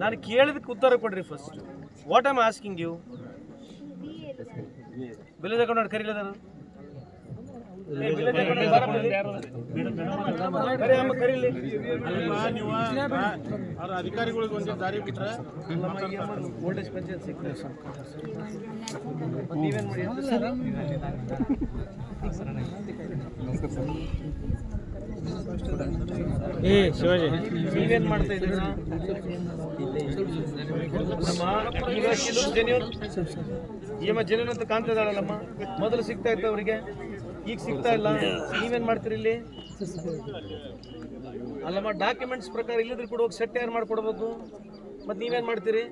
ನಾನು ಕೇಳಿದಕ್ಕೆ ಉತ್ತರ ಕೊಡ್ರಿ first what am asking you bill ತಗೊಂಡು ಕರೀಲ ನಾನು? ಅವ್ರ ಅಧಿಕಾರಿಗಳಿಗೆ ಒಂದು ದಾರಿ ಬಿಟ್ರೆ ಓಲ್ಡೇಜ್ ಪೆನ್ಷನ್ ಸಿಗ್ತದೆ ಸರ್ ಮಾಡಿ ಅಂತ ಸರ್. ಏ, ಶಿವಾಜಿ. ನೀವೇನ್ ಮಾಡ್ತಾ ಇದ್ದೀರಾ? ನಮ್ಮ ಅಂತ ಕಾಣ್ತಾ ಮೊದಲು ಸಿಗ್ತಾ ಇತ್ತು ಅವರಿಗೆ. ಈಗ ಸಿಗ್ತಾ ಇಲ್ಲ. ನೀವೇನ್ ಮಾಡ್ತೀರಿ ಇಲ್ಲಿ? ಅಲ್ಲಮ್ಮ ಡಾಕ್ಯುಮೆಂಟ್ಸ್ ಪ್ರಕಾರ ಇಲ್ಲದ್ರೆ ಕೂಡ ಹೋಗಿ ಸೆಟ್ ಯಾರು ಮಾಡ್ಕೊಡ್ಬೇಕು? ಮತ್ತೆ ನೀವೇನ್ ಮಾಡ್ತೀರಿ?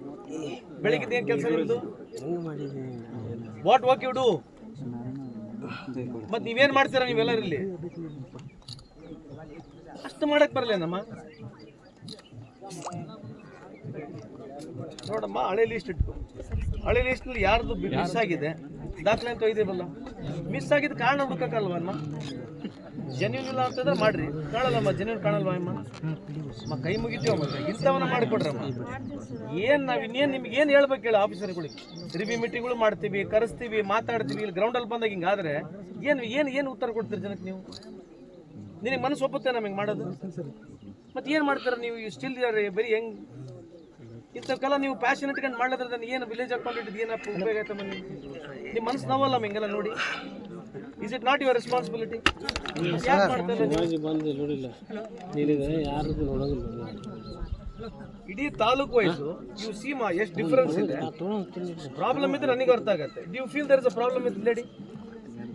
ಬೆಳಿಗ್ಗೆ ಏನ್ ಕೆಲಸ ನಿಮ್ದು? ವಾಟ್ ವಾಕ್ ಯು ಡೂ ಮತ್ತೆ ನೀವೇನ್ ಮಾಡ್ತೀರಾ ನೀವೆಲ್ಲರೂ ಅಷ್ಟು ಮಾಡಕ್ ಬರಲೇನಮ್ಮ ನೋಡಮ್ಮ, ಹಳೆ ಲಿಸ್ಟ್ ಇಟ್ಕೊ. ಹಳೆ ಯಾರದು ಯಾರ್ದು ಮಿಸ್ ಆಗಿದೆ? ದಾಖಲೆ ಅಂತ ಒಯ್ದಿರಲ್ಲ. ಮಿಸ್ ಆಗಿದ್ದ ಕಾರಣ ಹುಡುಕಕ್ಕಲ್ವಮ್ಮ ಜನ್ಯೂನ್ ಇಲ್ಲ ಅಂತಂದ್ರೆ ಮಾಡ್ರಿ. ಕಾಣಲ್ಲಮ್ಮ ಜನ್ಯೂನ್ ಕಾಣಲ್ವಾ ಅಮ್ಮ? ಕೈ ಮುಗಿತೀವಮ್ಮ ಇಂಥವನ್ನ ಮಾಡಿಕೊಡ್ರಮ್ಮ. ಏನು ನಾವು ಇನ್ನೇನು ನಿಮ್ಗೆ ಏನು ಹೇಳ್ಬೇಕು ಹೇಳಿ ಆಫೀಸರ್ಗಳಿಗೆ. ರಿವ್ಯೂ ಮೀಟಿಂಗ್ಗಳು ಮಾಡ್ತೀವಿ, ಕರೆಸ್ತೀವಿ, ಮಾತಾಡ್ತೀವಿ, ಇಲ್ಲಿ ಗ್ರೌಂಡಲ್ಲಿ ಬಂದಾಗ ಹಿಂಗಾದ್ರೆ ಏನು ಏನು ಏನು ಉತ್ತರ ಕೊಡ್ತೀರಿ ಜನಕ್ಕೆ ನೀವು? ನಿನಗೆ ಮನಸ್ಸು ಒಪ್ಪುತ್ತೆ ನಮಗೆ ಮಾಡೋದು? ಮತ್ತೆ ಏನು ಮಾಡ್ತಾರೆ ನೀವು? ಸ್ಟಿಲ್ ಬರೀ ಹೆಂಗ್ ಇಂಥಕ್ಕೆಲ್ಲ ನೀವು ಪ್ಯಾಷನ್ ಇಟ್ಕೊಂಡು ಮಾಡ್ಲದ್ರ ಏನು ವಿಲೇಜ್ ಹಾಕೊಂಡಿದ್ದು ಏನಪ್ಪ ಉಪಯೋಗ ಆಯ್ತಮ್ಮ ನಿಮ್ಮ ಮನಸ್ಸು ನೋವಲ್ಲ ಹಿಂಗೆಲ್ಲ ನೋಡಿ. Is it not your responsibility ಬಂದು ನೋಡಿಲ್ಲ. ಯಾರಿಗೂ ನೋಡೋದಿಲ್ಲ ಇಡೀ ತಾಲೂಕು ವೈಸು ಯು ಸಿ ಮಾ ಎಷ್ಟು ಡಿಫರೆನ್ಸ್ ಇದೆ. ಪ್ರಾಬ್ಲಮ್ ಇದ್ರೆ ನನಗೆ ಅರ್ಥ ಆಗುತ್ತೆ. Do feel there is a problem with lady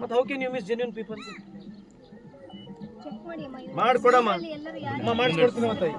ಮತ್ತೆ how can you miss genuine people ಮಾಡ್ಕೊಡಮ್ಮ. ಮಾಡಿಸ್ಕೊಡ್ತೀನಿ ಮತ್ತೆ